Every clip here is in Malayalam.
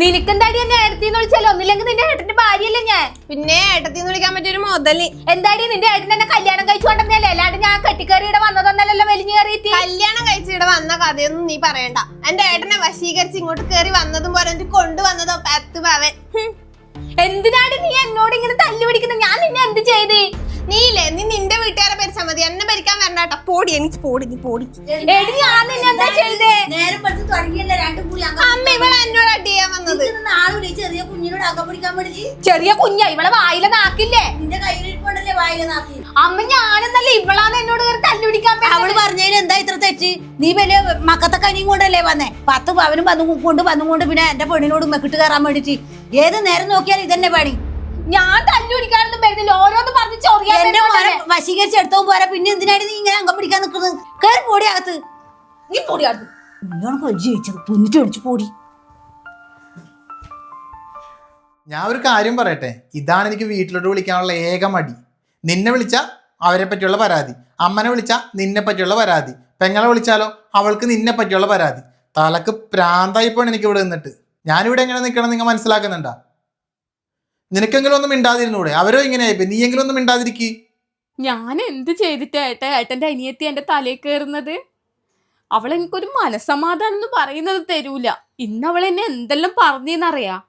നിനക്കെന്താടി എന്നെ ഏട്ടത്തിന്ന് വിളിച്ചാലോ? ഒന്നില്ലെങ്കിൽ നിന്റെ ഏട്ടന്റെ ഭാര്യയല്ലേ ഞാൻ? പിന്നെ ഏട്ടത്തിന്ന് വിളിക്കാൻ പറ്റിയൊരു മുതൽ. എന്താടി നിന്റെ ഏട്ടൻ എന്നെ കല്യാണം കഴിച്ചു കൊണ്ടല്ലേ അല്ലാണ്ട് ഞാൻ കെട്ടിക്കറിയുടെ വന്നതൊന്നല്ലല്ലോ വലിഞ്ഞു കയറിയിട്ട്. കല്യാണം കഴിച്ച് ഇവിടെ വന്ന കഥയൊന്നും നീ പറയണ്ട. എന്റെ ഏട്ടനെ വശീകരിച്ച് ഇങ്ങോട്ട് കയറി വന്നതും പോലെ എനിക്ക് കൊണ്ടുവന്നതോ പത്ത് പവൻ. എന്തിനാണ് നീ എന്നോട് ഇങ്ങനെ തല്ലു പിടിക്കുന്നത് ഞാൻ നിന്നെ എന്ത് ചെയ്ത്? നീ ഇല്ലേ നീ നിന്റെ വീട്ടുകാരെ ഭരിച്ചാൽ എന്നെ വരണ്ടാട്ടോ പോടി എനിക്ക് പോടി നീ പോടി. എടി ഞാൻ നിന്നെ എന്താ ചെയ്തേ? നേരം പഠിച്ച് തുടങ്ങിയല്ലേ രണ്ടും കൂടി അമ്മ ഇവിടെ എന്നോട് അടി ചെയ്യാൻ വന്നത്? ഇതിന് നാളെ ഈ ചെറിയ കുഞ്ഞിനോട് അകം പിടിക്കാൻ വേണ്ടി. ചെറിയ കുഞ്ഞ ഇവളെ വായില നാക്കില്ലേ? നിന്റെ കയ്യിലിരിപ്പുണ്ടല്ലേ വായില നാക്കി? അമ്മ ഞാനെന്നല്ല ഇവളാന്ന് എന്നോട് കയറി തല്ലുപിടിക്കാൻ അവൾ പറഞ്ഞതിന് എന്താ ഇത്ര തെറ്റ്? നീ വലിയ മക്കത്തെ കനിയും കൊണ്ടല്ലേ വന്നേ? പത്ത് പവനും വന്നു കൊണ്ട് വന്നുകൊണ്ട് പിന്നെ എന്റെ പെണ്ണിനോട് മെക്കിട്ട് കയറാൻ വേണ്ടിട്ട് ഏത് നേരം നോക്കിയാൽ ഇതന്നെ പണി. ഞാൻ തല്ലു പിടിക്കാനൊന്നും വരുന്നില്ല. ഓരോന്ന് പറഞ്ഞ് ചോറിയാൻ എന്റെ മോനെ വരുന്നോണ്ടല്ലേ. വശീകരിച്ച് എടുത്തോ പോരാ. പിന്നെ എന്തിനാണ് നീ ഇങ്ങനെ അംഗം പിടിക്കാൻ നിൽക്കുന്നത്? കയറി പോടി അകത്ത്. നീ പൊടിയാടുന്നു ഇന്നോട് കൊഞ്ചി ജയിച്ചത് തിന്നിട്ട് അടിച്ചു പോടി. ഞാൻ ഒരു കാര്യം പറയട്ടെ? ഇതാണ് എനിക്ക് വീട്ടിലോട്ട് വിളിക്കാനുള്ള ഏക മടി. നിന്നെ വിളിച്ച അവരെ പറ്റിയുള്ള പരാതി. അമ്മനെ വിളിച്ച നിന്നെ പറ്റിയുള്ള പരാതി. പെങ്ങളെ വിളിച്ചാലോ അവൾക്ക് നിന്നെ പറ്റിയുള്ള പരാതി. തലക്ക് പ്രാന്തായി പോണ് എനിക്ക് ഇവിടെ നിന്നിട്ട്. ഞാനിവിടെ എങ്ങനെ നിൽക്കണം നിങ്ങൾ മനസ്സിലാക്കുന്നുണ്ടാ? നിനക്കെങ്കിലും ഒന്നും മിണ്ടാതിരുന്നൂടെ? അവരോ ഇങ്ങനെ നീ നീയെങ്കിലും ഒന്നും മിണ്ടാതിരിക്കി. ഞാൻ എന്ത് ചെയ്തിട്ടാ ഏട്ടാ അനിയത്തി എന്റെ തലയിൽ കയറുന്നത് അവൾ എനിക്കൊരു മനസമാധാനം എന്ന് പറയുന്നത് തരൂല. ഇന്ന് അവൾ എന്നെ എന്തെല്ലാം പറഞ്ഞെന്നറിയാ?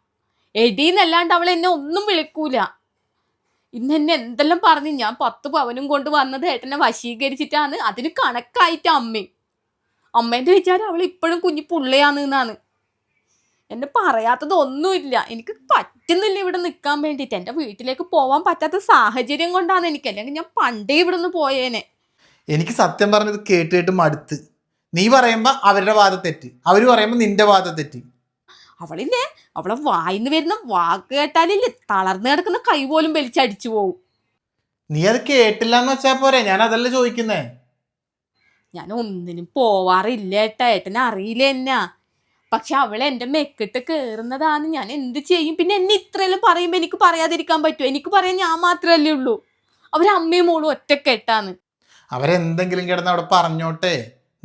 എടീന്നല്ലാണ്ട് അവൾ എന്നെ ഒന്നും വിളിക്കൂല. ഇന്ന് എന്നെ എന്തെല്ലാം പറഞ്ഞു ഞാൻ പത്ത് പവനും കൊണ്ട് വന്നത് ഏട്ടനെ വശീകരിച്ചിട്ടാണ്. അതിന് കണക്കായിട്ട് അമ്മ. അമ്മേന്റെ വിചാരം അവൾ ഇപ്പോഴും കുഞ്ഞു എന്നെ പറയാത്തത് ഒന്നുമില്ല എനിക്ക് പറ്റുന്നില്ല ഇവിടെ നിൽക്കാൻ വേണ്ടിയിട്ട്. എന്റെ വീട്ടിലേക്ക് പോകാൻ പറ്റാത്ത സാഹചര്യം കൊണ്ടാണ് എനിക്ക്. അല്ലെങ്കിൽ ഞാൻ പണ്ടേ ഇവിടെ നിന്ന് പോയേനെ. എനിക്ക് സത്യം പറഞ്ഞത് കേട്ട് കേട്ട് മടുത്ത്. നീ പറയുമ്പോൾ അവരുടെ വാദ തെറ്റ്. അവർ പറയുമ്പോൾ നിന്റെ വാദ തെറ്റ്. അവളില്ലേ? അവളെ വായിന്ന് വരുന്ന വാക്ക് കേട്ടാലില്ലേ തളർന്നു കിടക്കുന്ന കൈ പോലും വലിച്ചടിച്ചു പോവും. നീ അത് കേട്ടില്ല എന്ന് വെച്ചാ പോരെ. ഞാൻ അതല്ല ചോദിക്കുന്നേ. ഞാൻ ഒന്നിനും പോവാറില്ല ഏട്ടാ. ഏട്ടനെ അറിയില്ല എന്നാ. പക്ഷെ അവൾ എന്റെ മെക്കിട്ട് കയറുന്നതാണ് ഞാൻ എന്ത് ചെയ്യും? പിന്നെ എന്നെ ഇത്രയെല്ലാം പറയുമ്പോൾ എനിക്ക് പറയാതിരിക്കാൻ പറ്റുമോ എനിക്ക് പറയാൻ ഞാൻ മാത്രമല്ലേ ഉള്ളൂ. അവരമ്മയും മോളും ഒറ്റക്കെട്ടാണ്. അവരെന്തെങ്കിലും കിടന്ന് അവിടെ പറഞ്ഞോട്ടെ.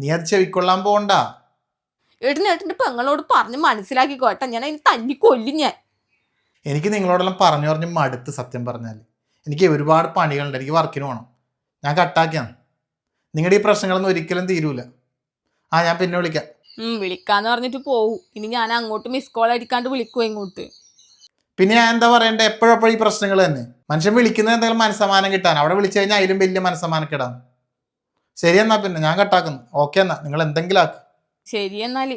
നീ അത് ചെവിക്കൊള്ളാൻ പോണ്ട. ഏട്ടൻ ഏട്ടന്റെ പെങ്ങളോട് പറഞ്ഞ് മനസ്സിലാക്കിക്കോട്ടെ ഞാൻ അതിന് തല്ലി കൊല്ലും ഞാൻ. എനിക്ക് നിങ്ങളോടെല്ലാം പറഞ്ഞു പറഞ്ഞ് മടുത്ത് സത്യം പറഞ്ഞാൽ എനിക്ക് ഒരുപാട് പണികളുണ്ട്. എനിക്ക് വർക്കിന് പോകണം ഞാൻ കട്ടാക്കിയാണ് നിങ്ങളുടെ ഈ പ്രശ്നങ്ങളൊന്നും ഒരിക്കലും തീരൂല. ആ ഞാൻ പിന്നെ വിളിക്കാം. വിളിക്കാന്ന് പറഞ്ഞിട്ട് പോവും. ഇനി ഞാൻ അങ്ങോട്ട് മിസ് കോൾ അടിക്കാണ്ട് വിളിക്കും ഇങ്ങോട്ട്. പിന്നെ ഞാൻ എന്താ പറയണ്ടേ? എപ്പോഴെപ്പോഴും ഈ പ്രശ്നങ്ങൾ തന്നെ. മനുഷ്യൻ വിളിക്കുന്നത് എന്തെങ്കിലും മനസ്സമാനം കിട്ടാൻ. അവിടെ വിളിച്ചു കഴിഞ്ഞാൽ അതിലും വലിയ മനസ്സമാനം കിടാം ശരി എന്നാ പിന്നെ ഞാൻ കട്ടാക്കുന്നു ഓക്കെ എന്നാ നിങ്ങൾ എന്തെങ്കിലും ആക്ക്. ശരി എന്നാൽ.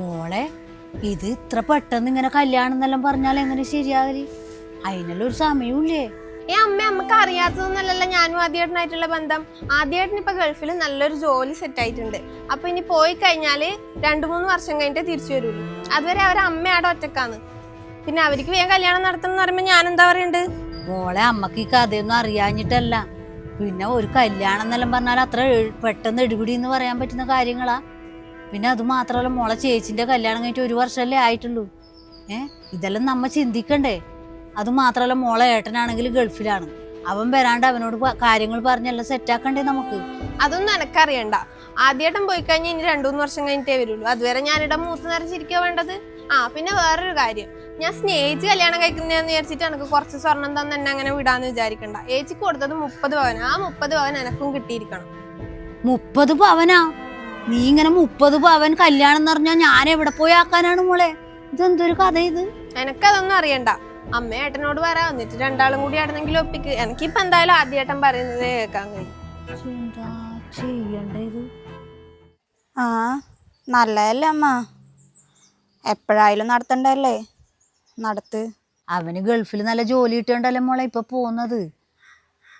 മോളെ ഇത് ഇത്ര പെട്ടെന്ന് ഇങ്ങനെ കല്യാണം എന്നെല്ലാം പറഞ്ഞാൽ എങ്ങനെ ശരിയാകൽ? അതിനെല്ലാം ഒരു സമയമില്ലേ ഈ അമ്മ അമ്മയ്ക്ക് അറിയാത്തതൊന്നല്ലല്ലോ ഞാനും ആദ്യമായിട്ടുള്ള ബന്ധം. ആദ്യമായിട്ടിന് ഇപ്പൊ ഗൾഫിൽ നല്ലൊരു ജോലി സെറ്റ് ആയിട്ടുണ്ട്. അപ്പൊ ഇനി പോയി കഴിഞ്ഞാൽ രണ്ടു മൂന്ന് വർഷം കഴിഞ്ഞിട്ട് തിരിച്ചു വരുള്ളൂ. അതുവരെ അവരെ അമ്മയാടെ ഒറ്റക്കാണ്. പിന്നെ അവർക്ക് വേഗം കല്യാണം നടത്തണം എന്ന് പറയുമ്പോ ഞാൻ എന്താ പറയണ്ട്? മോളെ അമ്മയ്ക്ക് ഈ കഥയൊന്നും അറിയാഞ്ഞിട്ടല്ല. പിന്നെ ഒരു കല്യാണം എന്നെല്ലാം പറഞ്ഞാൽ അത്ര പെട്ടെന്ന് എടുപിടി എന്ന് പറയാൻ പറ്റുന്ന കാര്യങ്ങളാ. പിന്നെ അത് മാത്രമല്ല മോളെ ചേച്ചിന്റെ കല്യാണം കഴിഞ്ഞിട്ട് ഒരു വർഷമല്ലേ ആയിട്ടുള്ളൂ. ഏഹ് ഇതെല്ലാം നമ്മ ചിന്തിക്കണ്ടേ? അത് മാത്രമല്ല മോളെ ഏട്ടനാണെങ്കിൽ ഗൾഫിലാണ്. അവൻ വരാണ്ട് അവനോട് കാര്യങ്ങൾ കാര്യങ്ങൾ പറഞ്ഞെല്ലാം സെറ്റാക്കണ്ടേ നമുക്ക്? അതൊന്നും എനക്കറിയണ്ട. ആദ്യമായിട്ടും പോയി കഴിഞ്ഞാൽ ഇനി രണ്ടു മൂന്ന് വർഷം കഴിഞ്ഞിട്ടേ വരുള്ളൂ. അതുവരെ ഞാനിവിടെ മൂത്ത് നിറച്ചിരിക്കുക വേണ്ടത്. ആ പിന്നെ വേറൊരു കാര്യം. ഞാൻ സ്നേഹിച്ച് കല്യാണം കഴിക്കുന്നതെന്ന് വിചാരിച്ചിട്ട് എനിക്ക് കുറച്ച് സ്വർണം തന്നെ എന്നെ അങ്ങനെ വിടാന്ന് വിചാരിക്കണ്ട. ഏച്ചിക്ക് കൊടുത്തത് മുപ്പത് പവൻ ആ മുപ്പത് പവൻ എനക്കും കിട്ടിയിരിക്കണം. മുപ്പത് പവനാ? നീ ഇങ്ങനെ മുപ്പത് പവൻ കല്യാണം എന്ന് പറഞ്ഞാൽ ഞാൻ എവിടെ പോയി ആക്കാനാണ് മോളെ? ഇതെന്തൊരു കഥ ഇത്? എനക്കതൊന്നും അറിയണ്ട. അമ്മ ഏട്ടനോട് പറ വന്നിട്ട് രണ്ടാളും കൂടി ആണെന്നെങ്കിലും ഒപ്പിക്ക്. എനിക്കിപ്പോ എന്തായാലും ആദ്യേട്ടൻ പറയുന്നത് കേൾക്കാൻ കഴിയും. എന്താ ചെയ്യണ്ടത് ആ നല്ലതല്ലേ അമ്മ? എപ്പോഴായാലും നടത്തണ്ടല്ലേ? നടത്ത്. അവന് ഗൾഫിൽ നല്ല ജോലി കിട്ടണ്ടല്ലേ മോളെ ഇപ്പൊ പോകുന്നത്?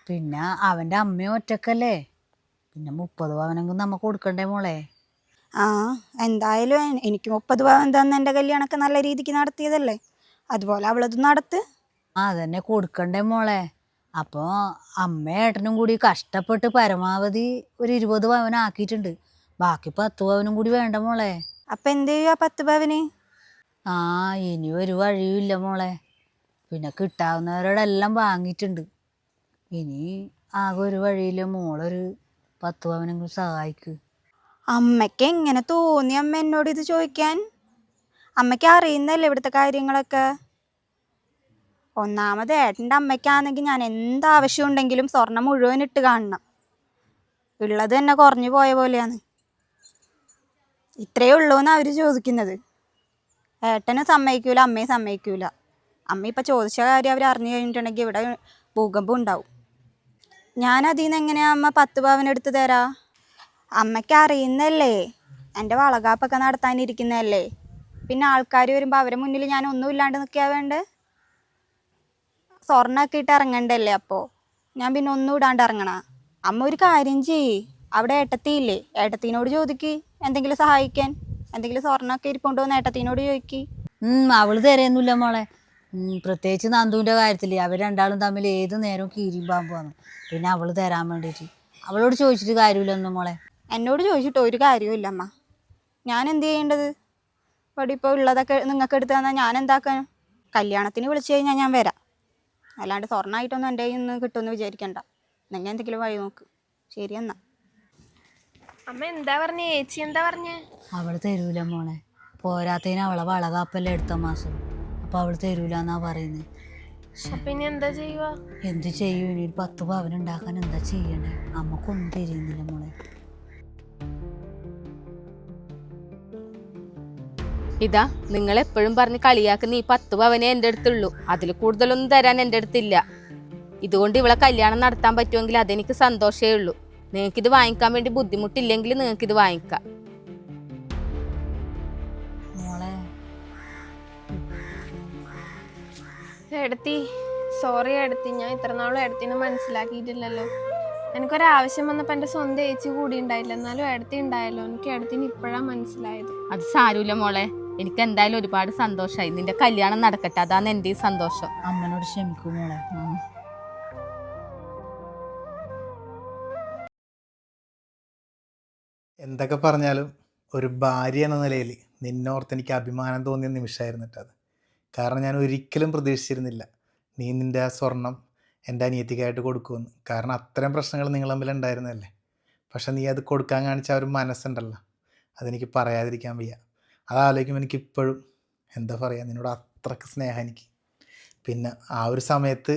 പിന്നെ അവന്റെ അമ്മ ഒറ്റക്കല്ലേ? പിന്നെ മുപ്പത് പവനെങ്കിലും നമുക്ക് കൊടുക്കണ്ടേ മോളെ? ആ എന്തായാലും എനിക്ക് മുപ്പത് പവൻ തന്നെ എന്റെ കല്യാണമൊക്കെ നല്ല രീതിക്ക് നടത്തിയതല്ലേ? അതുപോലെ അവളത് നടത്ത്. ആ അതന്നെ കൊടുക്കണ്ടേ മോളെ. അപ്പോൾ അമ്മ ഏട്ടനും കൂടി കഷ്ടപ്പെട്ട് പരമാവധി ഒരു ഇരുപത് പവൻ ആക്കിയിട്ടുണ്ട്. ബാക്കി പത്ത് പവനും കൂടി വേണ്ട മോളെ. അപ്പം എന്ത് ചെയ്യുക പത്ത് പവന്? ആ ഇനി ഒരു വഴിയുമില്ല മോളെ. പിന്നെ കിട്ടാവുന്നവരോടെല്ലാം വാങ്ങിയിട്ടുണ്ട്. ഇനി ആകെ ഒരു വഴിയില്ല മോളൊരു പത്ത് പവനെങ്കിലും സഹായിക്ക്. അമ്മയ്ക്ക് എങ്ങനെ തോന്നി അമ്മ എന്നോട് ഇത് ചോദിക്കാൻ? അമ്മയ്ക്ക് അറിയുന്നല്ലേ ഇവിടുത്തെ കാര്യങ്ങളൊക്കെ? ഒന്നാമത് ഏട്ടന്റെ അമ്മയ്ക്കാണെങ്കിൽ ഞാൻ എന്താവശ്യം ഉണ്ടെങ്കിലും സ്വർണം മുഴുവൻ ഇട്ട് കാണണം. ഉള്ളത് തന്നെ കുറഞ്ഞു പോയ പോലെയാണ്. ഇത്രയേ ഉള്ളൂ എന്നാണ് അവർ ചോദിക്കുന്നത്. ഏട്ടനും സമ്മതിക്കൂല അമ്മയും സമ്മതിക്കൂല. അമ്മ ഇപ്പം ചോദിച്ച കാര്യം അവർ അറിഞ്ഞു കഴിഞ്ഞിട്ടുണ്ടെങ്കിൽ ഇവിടെ ഭൂകമ്പം ഉണ്ടാവും. ഞാൻ അതിൽ നിന്ന് എങ്ങനെയാ അമ്മ പത്ത് പവൻ എടുത്ത് തരാ? അമ്മയ്ക്ക് അറിയുന്നല്ലേ എന്റെ വളകാപ്പൊക്കെ നടത്താനിരിക്കുന്നതല്ലേ? പിന്നെ ആൾക്കാർ വരുമ്പോൾ അവരെ മുന്നിൽ ഞാൻ ഒന്നും ഇല്ലാണ്ട് നിൽക്കാൻ വേണ്ടേ? സ്വർണമൊക്കെ ഇട്ട് ഇറങ്ങണ്ടല്ലേ അപ്പോൾ ഞാൻ പിന്നെ ഒന്നും ഇടാണ്ട് ഇറങ്ങണ. അമ്മ ഒരു കാര്യം ചെയ്യ്. അവിടെ ഏട്ടത്തിയില്ലേ? ഏട്ടത്തിനോട് ചോദിക്ക്. എന്തെങ്കിലും സഹായിക്കാൻ. എന്തെങ്കിലും സ്വർണമൊക്കെ ഇരിപ്പുണ്ടോ എന്ന് ഏട്ടത്തിനോട് ചോദിക്ക്. അവൾ തരുന്നില്ല മോളെ. പ്രത്യേകിച്ച് നന്ദുവിന്റെ കാര്യത്തിൽ അവർ രണ്ടാളും തമ്മിൽ ഏത് നേരവും കീരിമ്പാൻ പോകുന്നു പിന്നെ അവൾ തരാൻ വേണ്ടിയിട്ട് അവളോട് ചോദിച്ചിട്ട് കാര്യമില്ല ഒന്നും മോളെ. എന്നോട് ചോദിച്ചിട്ടോ ഒരു കാര്യവും അമ്മ. ഞാൻ എന്ത് ചെയ്യേണ്ടത്? ഇവിടെ ഇപ്പോൾ ഉള്ളതൊക്കെ നിങ്ങൾക്ക് എടുത്ത് തന്നാൽ ഞാൻ എന്താക്കാൻ കല്യാണത്തിന് വിളിച്ചു കഴിഞ്ഞാൽ ഞാൻ വരാം. അല്ലാണ്ട് സ്വർണമായിട്ടൊന്നും എന്റെ കയ്യിൽ നിന്ന് കിട്ടുമെന്ന് വിചാരിക്കണ്ട. നിങ്ങൾ എന്തെങ്കിലും വഴി നോക്ക്. ശരി എന്നാ. അമ്മ എന്താ പറഞ്ഞ? ചേച്ചി എന്താ പറഞ്ഞേ? അവൾ തരൂല മോളെ. പോരാത്തതിന് അവളെ വളകാപ്പല്ലേ എടുത്ത മാസം. അപ്പൊ അവൾ തരൂല എന്നാ പറയുന്നത് എന്താ ചെയ്യുക എന്ത് ചെയ്യും? ഇനി ഒരു പത്ത് പവൻ ഉണ്ടാക്കാൻ എന്താ ചെയ്യണേ അമ്മക്കൊന്നും തിരിയുന്നില്ല മോളെ. ഇതാ നിങ്ങൾ എപ്പോഴും പറഞ്ഞ് കളിയാക്കുന്ന ഈ പത്ത് പവനെ എന്റെ അടുത്തുള്ളൂ. അതിൽ കൂടുതലൊന്നും തരാൻ എന്റെ അടുത്തില്ല. ഇതുകൊണ്ട് ഇവളെ കല്യാണം നടത്താൻ പറ്റുമെങ്കിൽ അതെനിക്ക് സന്തോഷമേ ഉള്ളൂ. നിങ്ങൾക്കിത് വാങ്ങിക്കാൻ വേണ്ടി ബുദ്ധിമുട്ടില്ലെങ്കിൽ നിങ്ങൾക്കിത് വാങ്ങിക്കാം. എടുത്തി സോറി എടുത്തി ഞാൻ ഇത്ര നാളും എടുത്തിനെ മനസ്സിലാക്കിയിട്ടില്ലല്ലോ. എനിക്കൊരാവശ്യം വന്നപ്പോൾ എന്റെ സ്വന്തം ഏച്ചി കൂടി ഉണ്ടായില്ല. എന്നാലും എടുത്തി ഉണ്ടായല്ലോ. എനിക്ക് എടുത്തിന് ഇപ്പോഴാണ് മനസ്സിലായത്. അത് സാരമില്ല മോളെ. എനിക്ക് എന്തായാലും ഒരുപാട് സന്തോഷമായി നിന്റെ കല്യാണം നടക്കട്ടെ. അതാണ് എന്റെ ഈ സന്തോഷം. അമ്മനോട് ക്ഷമിക്കുമോളെ എന്തൊക്കെ പറഞ്ഞാലും ഒരു ഭാര്യ എന്ന നിലയിൽ നിന്നോർത്ത് എനിക്ക് അഭിമാനം തോന്നിയ നിമിഷമായിരുന്നു കേട്ടത് അത്. കാരണം ഞാൻ ഒരിക്കലും പ്രതീക്ഷിച്ചിരുന്നില്ല നീ നിന്റെ ആ സ്വർണം എന്റെ അനിയത്തിക്കായിട്ട് കൊടുക്കുമെന്ന്. കാരണം അത്തരം പ്രശ്നങ്ങൾ നിങ്ങൾ തമ്മിൽ ഉണ്ടായിരുന്നല്ലേ പക്ഷെ നീ അത് കൊടുക്കാൻ കാണിച്ച ആ ഒരു മനസ്സുണ്ടല്ലോ. അതെനിക്ക് പറയാതിരിക്കാൻ വയ്യ. അതാലോചിക്കുമ്പോൾ എനിക്കിപ്പോഴും എന്താ പറയുക നിന്നോട് അത്രയ്ക്ക് സ്നേഹം എനിക്ക്. പിന്നെ ആ ഒരു സമയത്ത്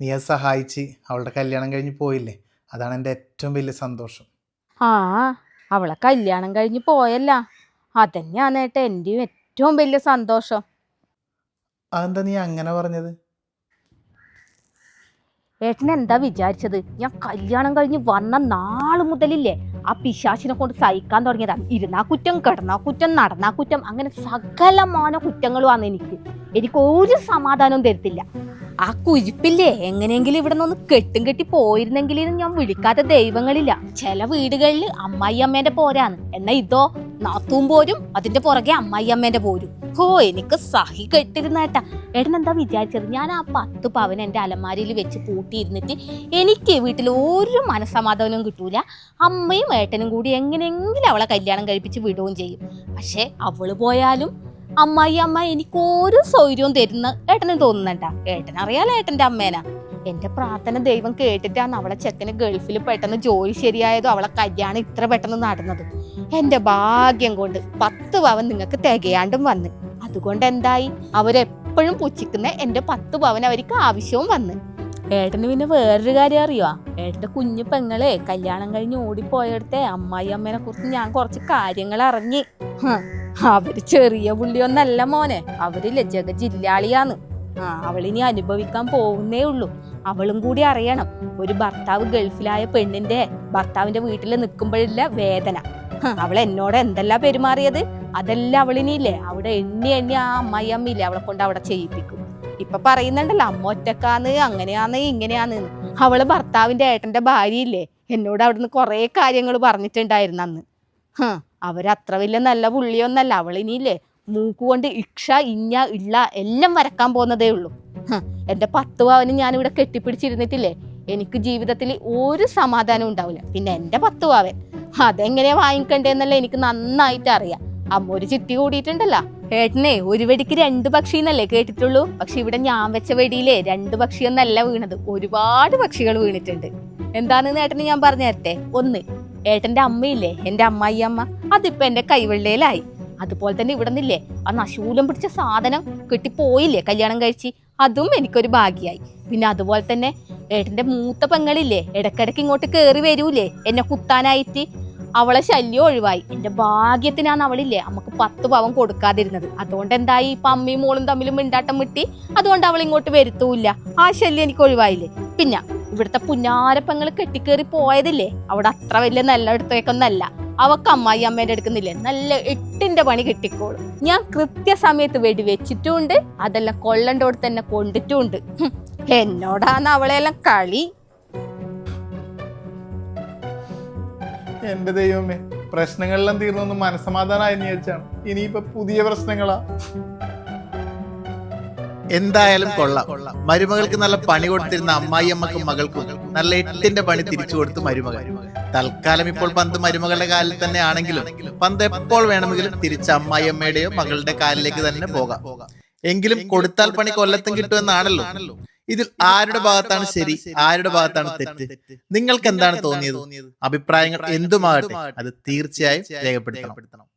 നീ അത് സഹായിച്ച് അവളുടെ കല്യാണം കഴിഞ്ഞ് പോയില്ലേ അതാണ് എന്റെ ഏറ്റവും വലിയ സന്തോഷം. ആ അവളെ കല്യാണം കഴിഞ്ഞ് പോയല്ല അതന്നെയാണ് ഏട്ടാ എന്റെയും ഏറ്റവും വലിയ സന്തോഷം. അതെന്താ നീ അങ്ങനെ പറഞ്ഞത്? ഏട്ടൻ എന്താ വിചാരിച്ചത്? ഞാൻ കല്യാണം കഴിഞ്ഞ് വന്ന നാൾ മുതലില്ലേ ആ പിശാശിനെ കൊണ്ട് സഹിക്കാൻ തുടങ്ങിയതാ. ഇരുന്നാ കുറ്റം കിടന്നാ കുറ്റം നടന്നാ കുറ്റം അങ്ങനെ സകലമാന കുറ്റങ്ങളുമാണ് എനിക്ക്. എനിക്ക് ഒരു സമാധാനവും തരത്തില്ല. ആ കുരിപ്പില്ലേ എങ്ങനെയെങ്കിലും ഇവിടെ നിന്ന് കെട്ടും കെട്ടി പോയിരുന്നെങ്കിൽ ഞാൻ വിളിക്കാത്ത ദൈവങ്ങളില്ല. ചില വീടുകളിൽ അമ്മായി അമ്മേന്റെ പോരാന്ന്. എന്നാ ഇതോ നാത്തും പോരും അതിന്റെ പുറകെ അമ്മായി അമ്മേന്റെ പോരും. ഹോ എനിക്ക് സഹി കെട്ടിരുന്ന ഏട്ടാ. ഏട്ടൻ എന്താ വിചാരിച്ചത്? ഞാൻ ആ പത്ത് പവൻ എന്റെ അലമാരിയിൽ വെച്ച് പൂട്ടിയിരുന്നിട്ട് എനിക്ക് വീട്ടിൽ ഒരു മനസമാധാനവും കിട്ടൂല. അമ്മയും ഏട്ടനും കൂടി എങ്ങനെയെങ്കിലും അവളെ കല്യാണം കഴിപ്പിച്ച് വിടുകയും ചെയ്യും. പക്ഷെ അവൾ പോയാലും അമ്മായി അമ്മ എനിക്ക് ഒരു സൗകര്യവും തരുന്ന ഏട്ടനും തോന്നുന്നുണ്ടാ. ഏട്ടൻ അറിയാലോ ഏട്ടന്റെ അമ്മേനാ. എന്റെ പ്രാർത്ഥന ദൈവം കേട്ടിട്ടാണ് അവളെ ചെക്കന് ഗൾഫിൽ പെട്ടെന്ന് ജോലി ശരിയായതും അവളെ കല്യാണം ഇത്ര പെട്ടെന്ന് നടന്നത്. എന്റെ ഭാഗ്യം കൊണ്ട് പത്ത് പവൻ നിങ്ങൾക്ക് തികയാണ്ടും വന്ന്. അതുകൊണ്ട് എന്തായി? അവരെപ്പോഴും പുച്ഛിക്കുന്ന എന്റെ പത്ത് പവൻ അവർക്ക് ആവശ്യവും വന്ന്. ഏട്ടന് പിന്നെ വേറൊരു കാര്യം അറിയോ? ഏട്ടന്റെ കുഞ്ഞു പെങ്ങളെ കല്യാണം കഴിഞ്ഞ് ഓടിപ്പോയടത്തെ അമ്മായി അമ്മേനെ കുറിച്ച് ഞാൻ കുറച്ച് കാര്യങ്ങൾ അറിഞ്ഞ്. അവർ ചെറിയ പുള്ളിയൊന്നല്ല മോനെ. അവരില്ലേ ജഗ ജില്ലാളിയാന്ന്. ആ അവളിനി അനുഭവിക്കാൻ പോകുന്നേ ഉള്ളൂ. അവളും കൂടി അറിയണം. ഒരു ഭർത്താവ് ഗൾഫിലായ പെണ്ണിന്റെ ഭർത്താവിന്റെ വീട്ടിൽ നിൽക്കുമ്പോഴില്ല വേദന. അവൾ എന്നോട് എന്തെല്ലാം പെരുമാറിയത്? അതെല്ലാം അവളിനില്ലേ അവിടെ എണ്ണി എണ്ണി ആ അമ്മായി അമ്മയില്ലേ? അവളെ കൊണ്ട് അവിടെ ചെയ്യിപ്പിക്കും. ഇപ്പൊ പറയുന്നുണ്ടല്ലോ അമ്മ ഒറ്റക്കാന്ന് അങ്ങനെയാന്ന് ഇങ്ങനെയാന്ന്. അവൾ ഭർത്താവിന്റെ ഏട്ടന്റെ ഭാര്യയില്ലേ? എന്നോട് അവിടുന്ന് കുറേ കാര്യങ്ങൾ പറഞ്ഞിട്ടുണ്ടായിരുന്നു അന്ന്. ഹാ അവരത്ര വലിയ നല്ല പുള്ളിയൊന്നല്ല. അവളിനിയില്ലേ? മൂക്കുകൊണ്ട് ഇക്ഷ ഇഞ്ഞ ഇള്ള എല്ലാം വരക്കാൻ പോകുന്നതേ ഉള്ളൂ. എന്റെ പത്ത് ഞാൻ ഞാനിവിടെ കെട്ടിപ്പിടിച്ചിരുന്നിട്ടില്ലേ? എനിക്ക് ജീവിതത്തിൽ ഒരു സമാധാനം ഉണ്ടാവില്ല. പിന്നെ എന്റെ പത്ത് പവൻ. അതെങ്ങനെയാ വാങ്ങിക്കണ്ടേന്നല്ല എനിക്ക് നന്നായിട്ട് അറിയാം. അമ്മ ഒരു ചിട്ടി കൂടിയിട്ടുണ്ടല്ലോ. ഏട്ടനെ ഒരു വെടിക്ക് രണ്ട് പക്ഷി എന്നല്ലേ കേട്ടിട്ടുള്ളൂ? പക്ഷെ ഇവിടെ ഞാൻ വെച്ച വെടിയിലെ രണ്ട് പക്ഷിയൊന്നല്ല വീണത്. ഒരുപാട് പക്ഷികൾ വീണിട്ടുണ്ട്. എന്താണെന്ന് ഏട്ടന് ഞാൻ പറഞ്ഞു തരട്ടെ? ഒന്ന് ഏട്ടന്റെ അമ്മയില്ലേ? എന്റെ അമ്മായി അമ്മ അതിപ്പോ എന്റെ കൈവെള്ളയിലായി. അതുപോലെ തന്നെ ഇവിടെ നിന്നില്ലേ? ആ നശൂലം പിടിച്ച സാധനം കിട്ടിപ്പോയില്ലേ കല്യാണം കഴിച്ച്? അതും എനിക്കൊരു ഭാഗ്യായി. പിന്നെ അതുപോലെ തന്നെ ഏട്ടന്റെ മൂത്ത പെങ്ങളില്ലേ? ഇടക്കിടക്ക് ഇങ്ങോട്ട് കയറി വരൂലേ? എന്നെ കുത്താനായിട്ട്. അവളെ ശല്യം ഒഴിവായി. എന്റെ ഭാഗ്യത്തിനാണ് അവളില്ലേ. നമുക്ക് പത്ത് പവൻ കൊടുക്കാതിരുന്നത്. അതുകൊണ്ട് എന്തായി ഇപ്പൊ അമ്മയും മോളും തമ്മിലും മിണ്ടാട്ടം വിട്ടി അതുകൊണ്ട് അവൾ ഇങ്ങോട്ട് വരുത്തൂല്ല ആ ശല്യം എനിക്ക് ഒഴിവായില്ലേ. പിന്നെ ഇവിടുത്തെ പുന്നാരപ്പങ്ങൾ കെട്ടിക്കേറി പോയതില്ലേ? അവിടെ അത്ര വലിയ നല്ല ഇടത്തേക്കൊന്നല്ല അവക്ക് അമ്മായി അമ്മേന്റെ എടുക്കുന്നില്ലേ നല്ല എട്ടിന്റെ പണി കിട്ടിക്കോളും. ഞാൻ കൃത്യസമയത്ത് വെടി വെച്ചിട്ടുമുണ്ട് അതെല്ലാം കൊള്ളണ്ടോട് തന്നെ കൊണ്ടിട്ടുണ്ട് എന്നോടാന്ന് അവളെല്ലാം കളി എന്റെ ദൈവമേ പ്രശ്നങ്ങളെല്ലാം തീർന്നൊന്ന് മനസ്സമാധാനായെന്ന് വിചാരിച്ചാണ്. ഇനിയിപ്പോ പുതിയ പ്രശ്നങ്ങളാ. എന്തായാലും കൊള്ളാം. മരുമകൾക്ക് നല്ല പണി കൊടുത്തിരുന്ന അമ്മായിയമ്മക്കും മകൾക്കും നല്ല എട്ടിന്റെ പണി തിരിച്ചു കൊടുത്ത് മരുമകൾ തൽക്കാലം ഇപ്പോൾ പന്ത് മരുമകളുടെ കാലിൽ തന്നെ ആണെങ്കിലും പന്ത് എപ്പോൾ വേണമെങ്കിലും തിരിച്ച് അമ്മായിയമ്മയുടെയോ മകളുടെ കാലിലേക്ക് തന്നെ പോകാം. എങ്കിലും കൊടുത്താൽ പണി കൊല്ലത്തും കിട്ടുമെന്നാണല്ലോ. ഇതിൽ ആരുടെ ഭാഗത്താണ് ശരി? ആരുടെ ഭാഗത്താണ് തെറ്റ്? നിങ്ങൾക്ക് എന്താണ് തോന്നിയത്? അഭിപ്രായങ്ങൾ എന്തുമാകട്ടെ? അത് തീർച്ചയായും രേഖപ്പെടുത്തണം.